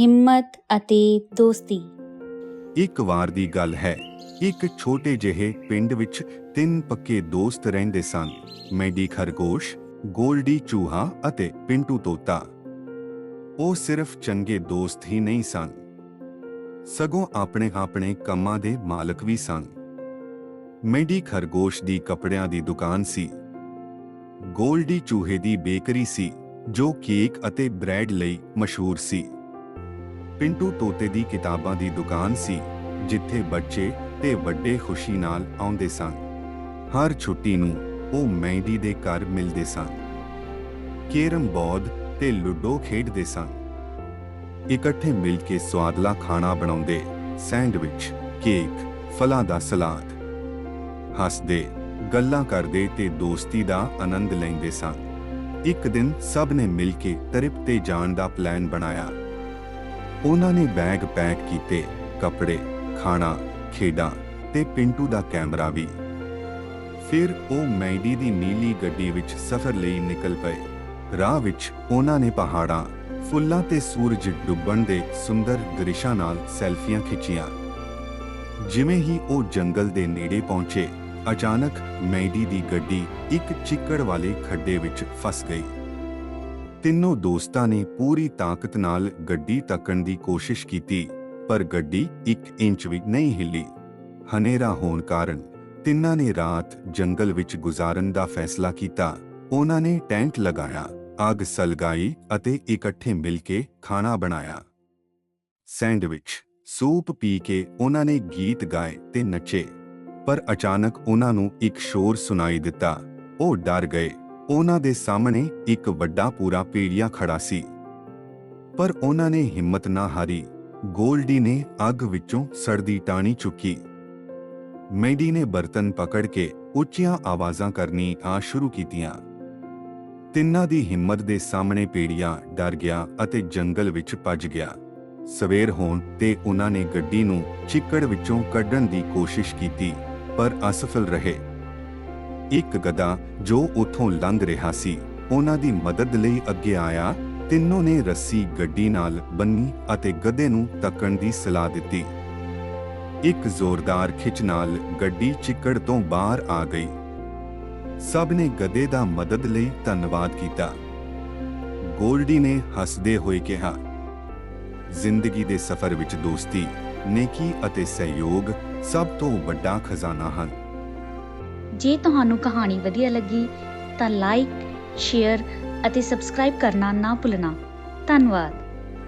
ਹਿੰਮਤ ਅਤੇ ਦੋਸਤੀ। ਇੱਕ ਵਾਰ ਦੀ ਗੱਲ ਹੈ, ਇੱਕ ਛੋਟੇ ਜਿਹੇ ਪਿੰਡ ਵਿੱਚ ਤਿੰਨ ਪੱਕੇ ਦੋਸਤ ਰਹਿੰਦੇ ਸਨ। ਮੈਡੀ ਖਰਗੋਸ਼, ਗੋਲਡੀ ਚੂਹਾ ਅਤੇ ਪਿੰਟੂ ਤੋਤਾ। ਉਹ ਸਿਰਫ ਚੰਗੇ ਦੋਸਤ ਹੀ ਨਹੀਂ ਸਨ। ਸਗੋਂ ਆਪਣੇ ਆਪਣੇ ਕੰਮਾਂ ਦੇ ਮਾਲਕ ਵੀ ਸਨ। ਮੈਡੀ ਖਰਗੋਸ਼ ਦੀ ਕੱਪੜਿਆਂ ਦੀ ਦੁਕਾਨ ਸੀ। ਗੋਲਡੀ ਚੂਹੇ ਦੀ ਬੇਕਰੀ ਸੀ, ਜੋ ਕੇਕ ਅਤੇ ਬ੍ਰੈਡ ਲਈ ਮਸ਼ਹੂਰ ਸੀ। ਪਿੰਟੂ ਤੋਤੇ ਦੀ ਕਿਤਾਬਾਂ ਦੀ ਦੁਕਾਨ ਸੀ, ਜਿੱਥੇ ਬੱਚੇ ਤੇ ਵੱਡੇ ਖੁਸ਼ੀ ਨਾਲ ਆਉਂਦੇ ਸਨ। ਹਰ ਛੁੱਟੀ ਨੂੰ ਉਹ ਮਹਿੰਦੀ ਦੇ ਘਰ ਮਿਲਦੇ ਸਨ। ਕੇਰਮ ਬੋਰਡ ਤੇ ਲੁੱਡੋ ਖੇਡਦੇ ਸਨ। ਇਕੱਠੇ ਮਿਲ ਕੇ ਸਵਾਦਲਾ ਖਾਣਾ ਬਣਾਉਂਦੇ, ਸੈਂਡਵਿਚ, ਕੇਕ, ਫਲਾਂ ਦਾ ਸਲਾਦ। ਹੱਸਦੇ, ਗੱਲਾਂ ਕਰਦੇ ਤੇ ਦੋਸਤੀ ਦਾ ਆਨੰਦ ਲੈਂਦੇ ਸਨ। ਇੱਕ ਦਿਨ ਸਭ ਨੇ ਮਿਲ ਕੇ ਟ੍ਰਿਪ ਤੇ ਜਾਣ ਦਾ ਪਲਾਨ ਬਣਾਇਆ। ਉਹਨਾਂ ਨੇ ਬੈਗ ਪੈਕ ਕੀਤੇ, ਕੱਪੜੇ, ਖਾਣਾ, ਖੇਡਾਂ ਤੇ ਪਿੰਟੂ ਦਾ ਕੈਮਰਾ ਵੀ। ਫਿਰ ਉਹ ਮੈਂਡੀ ਦੀ ਨੀਲੀ ਗੱਡੀ ਵਿੱਚ ਸਫ਼ਰ ਲਈ ਨਿਕਲ ਪਏ। ਰਾਹ ਵਿੱਚ ਉਹਨਾਂ ਨੇ ਪਹਾੜਾਂ, ਫੁੱਲਾਂ ਤੇ ਸੂਰਜ ਡੁੱਬਣ ਦੇ ਸੁੰਦਰ ਦ੍ਰਿਸ਼ਾਂ ਨਾਲ ਸੈਲਫੀਆਂ ਖਿੱਚੀਆਂ। ਜਿਵੇਂ ਹੀ ਉਹ ਜੰਗਲ ਦੇ ਨੇੜੇ ਪਹੁੰਚੇ, ਅਚਾਨਕ ਮੈਂਡੀ ਦੀ ਗੱਡੀ ਇੱਕ ਚਿੱਕੜ ਵਾਲੇ ਖੱਡੇ ਵਿੱਚ ਫਸ ਗਈ। ਤਿੰਨੋਂ ਦੋਸਤਾਂ ਨੇ ਪੂਰੀ ਤਾਕਤ ਨਾਲ ਗੱਡੀ ਤੱਕਣ ਦੀ ਕੋਸ਼ਿਸ਼ ਕੀਤੀ, ਪਰ ਗੱਡੀ 1 ਇੰਚ ਵੀ ਨਹੀਂ ਹਿੱਲੀ। ਹਨੇਰਾ ਹੋਣ ਕਾਰਨ ਤਿੰਨਾਂ ਨੇ ਰਾਤ ਜੰਗਲ ਵਿੱਚ ਗੁਜ਼ਾਰਨ ਦਾ ਫੈਸਲਾ ਕੀਤਾ। ਉਹਨਾਂ ਨੇ ਟੈਂਟ ਲਗਾਇਆ, ਅੱਗ ਸਲਗਾਈ ਅਤੇ ਇਕੱਠੇ ਮਿਲ ਕੇ ਖਾਣਾ ਬਣਾਇਆ। ਸੈਂਡਵਿਚ, ਸੂਪ ਪੀ ਕੇ ਉਹਨਾਂ ਨੇ ਗੀਤ ਗਾਏ ਤੇ ਨੱਚੇ, ਪਰ ਅਚਾਨਕ ਉਹਨਾਂ ਨੂੰ ਇੱਕ ਸ਼ੋਰ ਸੁਣਾਈ ਦਿੱਤਾ। ਉਹ ਡਰ ਗਏ। ਉਹਨਾਂ ਦੇ ਸਾਹਮਣੇ ਇੱਕ ਵੱਡਾ ਪੂਰਾ ਪੀੜੀਆ ਖੜਾ ਸੀ। ਪਰ ਉਹਨਾਂ ਨੇ ਹਿੰਮਤ ਨਾ ਹਾਰੀ। ਗੋਲਡੀ ਨੇ ਅੱਗ ਵਿੱਚੋਂ ਸੜਦੀ ਟਾਣੀ ਚੁੱਕੀ। ਮੈਡੀ ਨੇ ਬਰਤਨ ਪਕੜ ਕੇ ਉੱਚੀਆਂ ਆਵਾਜ਼ਾਂ ਕਰਨੀ ਆ ਸ਼ੁਰੂ ਕੀਤੀਆਂ। ਤਿੰਨਾਂ ਦੀ ਹਿੰਮਤ ਦੇ ਸਾਹਮਣੇ ਪੀੜੀਆ ਡਰ ਗਿਆ ਅਤੇ ਜੰਗਲ ਵਿੱਚ ਭੱਜ ਗਿਆ। ਸਵੇਰ ਹੋਣ ਤੇ ਉਹਨਾਂ ਨੇ ਗੱਡੀ ਨੂੰ ਚਿੱਕੜ ਵਿੱਚੋਂ ਕੱਢਣ ਦੀ ਕੋਸ਼ਿਸ਼ ਕੀਤੀ, ਪਰ ਅਸਫਲ ਰਹੇ। ਇੱਕ ਗਧਾ ਜੋ ਉੱਥੋਂ ਲੰਘ ਰਿਹਾ ਸੀ, ਉਹਨਾਂ ਦੀ ਮਦਦ ਲਈ ਅੱਗੇ ਆਇਆ, ਤਿੰਨੋਂ ਨੇ ਰੱਸੀ ਗੱਡੀ ਨਾਲ ਬੰਨੀ ਅਤੇ ਗਧੇ ਨੂੰ ਤੱਕਣ ਦੀ ਸਲਾਹ ਦਿੱਤੀ। ਇੱਕ ਜ਼ੋਰਦਾਰ ਖਿੱਚ ਨਾਲ ਗੱਡੀ ਚਿੱਕੜ ਤੋਂ ਬਾਹਰ ਆ ਗਈ। ਸਭ ਨੇ ਗਧੇ ਦਾ ਮਦਦ ਲਈ ਧੰਨਵਾਦ ਕੀਤਾ। ਗੋਲਡੀ ਨੇ ਹੱਸਦੇ ਹੋਏ ਕਿਹਾ, ਜ਼ਿੰਦਗੀ ਦੇ ਸਫ਼ਰ ਵਿੱਚ ਦੋਸਤੀ, ਨੇਕੀ ਅਤੇ ਸਹਿਯੋਗ ਸਭ ਤੋਂ ਵੱਡਾ ਖਜ਼ਾਨਾ ਹਨ। ਜੇ ਤੁਹਾਨੂੰ ਕਹਾਣੀ ਵਧੀਆ ਲੱਗੀ ਤਾਂ ਲਾਈਕ ਸ਼ੇਅਰ ਅਤੇ ਸਬਸਕ੍ਰਾਈਬ ਕਰਨਾ ਨਾ ਭੁੱਲਣਾ। ਧੰਨਵਾਦ।